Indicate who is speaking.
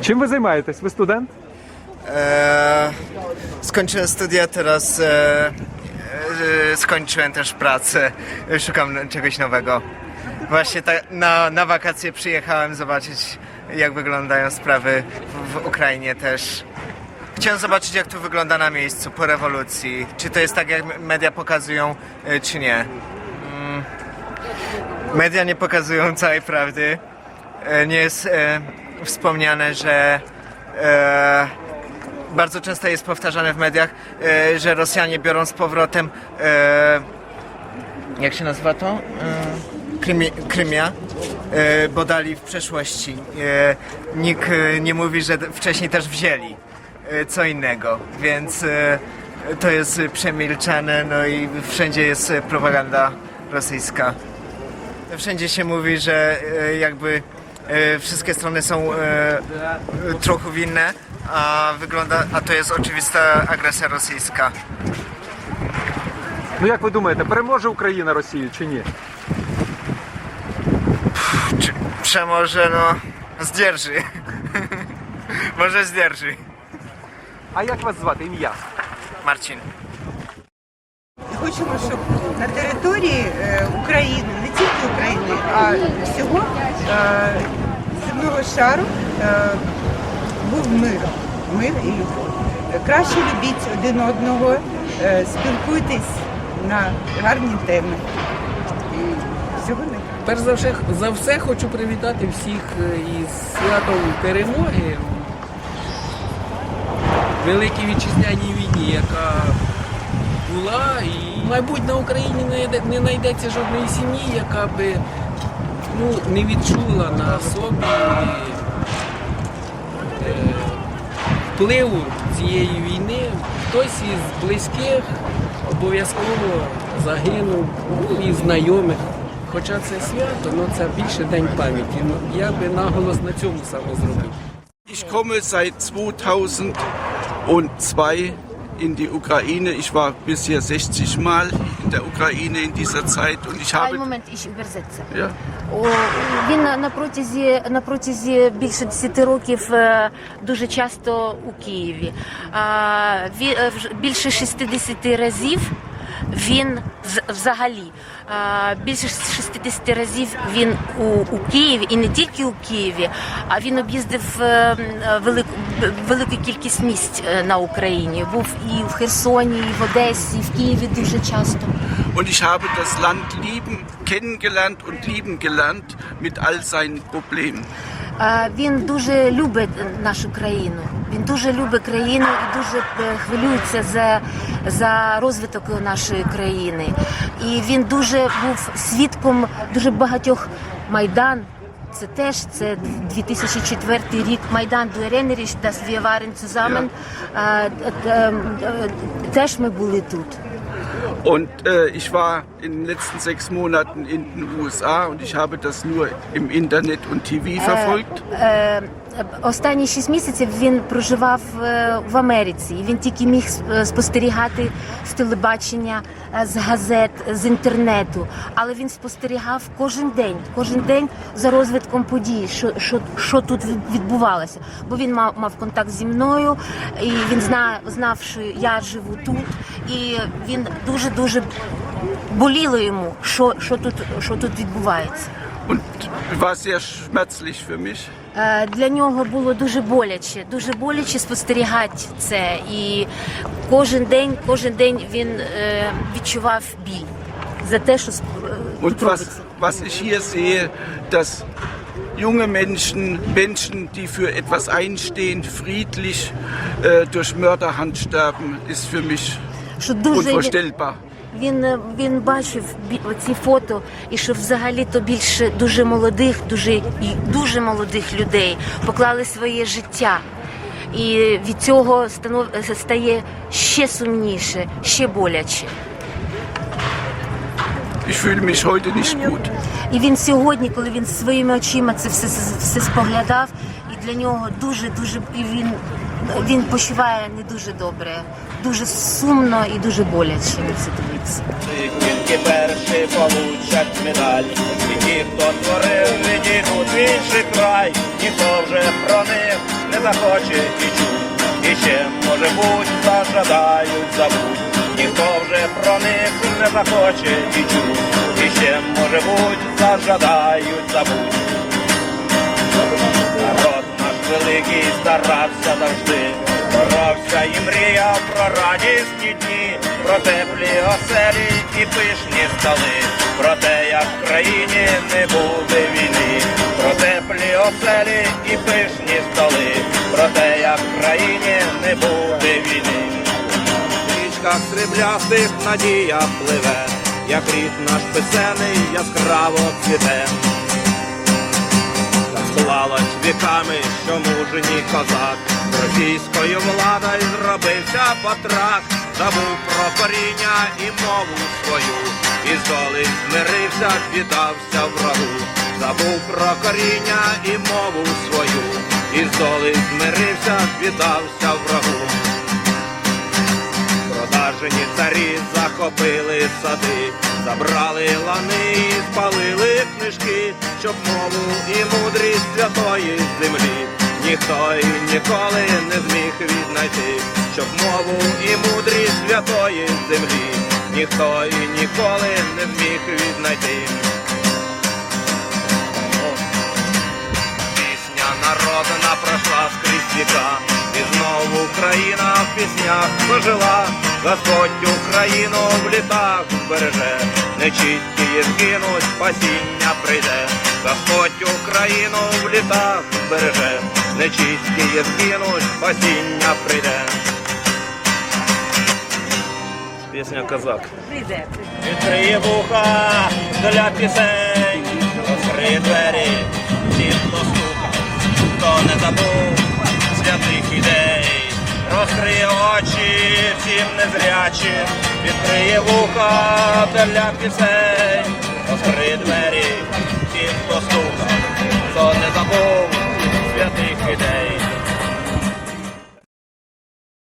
Speaker 1: Czym wy zajmujesz? Wy student?
Speaker 2: E, skończyłem studia, teraz e, e, skończyłem też pracę. Szukam czegoś nowego. Właśnie ta, na, na wakacje przyjechałem zobaczyć, jak wyglądają sprawy w, w Ukrainie też. Chciałem zobaczyć, jak to wygląda na miejscu po rewolucji. Czy to jest tak, jak media pokazują, e, czy nie. Mm. Media nie pokazują całej prawdy. E, nie jest. E, wspomniane, że e, bardzo często jest powtarzane w mediach, e, że Rosjanie biorą z powrotem e, jak się nazywa to? E, Krymie, Krymia, e, bo dali w przeszłości. E, nikt e, nie mówi, że wcześniej też wzięli e, co innego, więc e, to jest przemilczane, no i wszędzie jest propaganda rosyjska. Wszędzie się mówi, że e, jakby wszystkie strony są e, e, trochę winne, a wygląda, a to jest oczywista agresja rosyjska.
Speaker 1: Ну як ви думаєте, переможе Україна Росію чи ні?
Speaker 2: Czy przemoże, no, zdzierży. Może zdzierży.
Speaker 1: А як вас звати? Ім'я?
Speaker 2: Marcin.
Speaker 3: Хочемо, щоб на території е, України, не тільки України, а всього е, земного шару е, був мир, мир і любов. Краще любіть один одного, е, спілкуйтесь на гарні теми. І всього найкращого.
Speaker 4: Перш за все, за все хочу привітати всіх е, із святом перемоги Великій вітчизняній війні, яка була. І, мабуть, на Україні не знайдеться жодної сім'ї, яка би ну, не відчула на собі е, впливу цієї війни. Хтось із близьких обов'язково загинув, ну, із знайомих. Хоча це свято, ну це більше день пам'яті. Ну, я би наголос на цьому саме зробив.
Speaker 5: Ich komme seit 2002 in die Ukraine. Ich war bisher 60 Mal in der Ukraine in dieser Zeit und ich habe
Speaker 6: момент, ich übersetze.
Speaker 5: ja,
Speaker 6: О, Він на на протязі на протязі більше 10 років е, дуже часто у Києві. А, ві- е, вж- більше 60 разів він вз- взагалі. Більше 60 разів він у, у Києві і не тільки у Києві, а він об'їздив е, велику велику кількість місць е, на Україні. Був і в Херсоні, і в Одесі, і в Києві дуже часто.
Speaker 5: und ich habe das Land lieben, kennengelernt und lieben gelernt mit all seinen Problemen.
Speaker 6: Е, Він дуже любить нашу країну. Він дуже любить країну і дуже е, хвилюється за, за розвиток нашої країни. І він дуже був свідком дуже багатьох майдан. Це теж це 2004 рік Майдан Дуеренеріч та Свіяварен Цузамен. Е, е, Теж ми були тут.
Speaker 5: Und äh, ich war in den letzten sechs Monaten in den USA und ich habe das nur im Internet und TV verfolgt.
Speaker 6: Е, Останні шість місяців він проживав е, в Америці. І Він тільки міг е, спостерігати з телебачення, е, з газет, з інтернету. Але він спостерігав кожен день, кожен день за розвитком подій, що, що, що тут від- відбувалося. Бо він мав, мав контакт зі мною, і він знав, знав, що я живу тут. І він дуже дуже боліло йому, що, що, тут, що тут відбувається.
Speaker 5: Und war sehr schmerzlich für mich.
Speaker 6: Е, Для нього було дуже боляче, дуже боляче спостерігати це. І кожен день, кожен день він е, відчував біль за те, що е,
Speaker 5: Und was, was ich hier sehe, dass junge Menschen, Menschen, die für etwas einstehen, friedlich äh, durch Mörderhand sterben, ist für mich unvorstellbar.
Speaker 6: Він, е, він бачив ці фото, і що взагалі то більше дуже молодих, дуже дуже молодих людей поклали своє життя. І від цього станов, стає ще сумніше, ще боляче.
Speaker 5: Ich fühle mich heute nicht gut.
Speaker 6: І він сьогодні, коли він своїми очима це все, все споглядав, для нього дуже дуже і він, він почуває не дуже добре, дуже сумно і дуже боляче на це дивитися.
Speaker 7: Тільки перші получать медаль, і ті, хто творив, відійдуть в інший край, ніхто вже про них не захоче і чуть, і ще, може буть, зажадають забудь. Ніхто вже про них не захоче і чуть, і ще, може буть, зажадають забудь. Великий старався завжди, боровся і мріяв про радісні дні, про теплі оселі і пишні столи, про те, як в країні не буде війни, про теплі оселі і пишні столи, про те, як в країні не буде війни. В річках сріблястих надія пливе, як рід наш писений яскраво цвіте. Так віками, що мужній козак. Російською владою зробився потрак, забув про коріння і мову свою, і з доли змирився, віддався врагу, забув про коріння і мову свою, і з доли змирився, віддався врагу. Продажені царі захопили сади, забрали лани і спалили книжки, щоб мову і мудрість святої землі. Ніхто і ніколи не зміг віднайти, щоб мову і мудрість святої землі. Ніхто і ніколи не зміг віднайти. Пісня народна пройшла скрізь віка, Україна в піснях пожила, Господь Україну в літах збереже, нечисті згинуть, спасіння прийде, Господь Україну в літах збереже, нечисті згинуть, спасіння прийде. Пісня Козак. Відкриє вуха для пісень, розкриє двері, хто слухав, хто не забув святих ідей, розкриє очі, всім незрячим, відкриє вуха для пісень, розкриє двері, всім хто стукав, хто не забув святих ідей.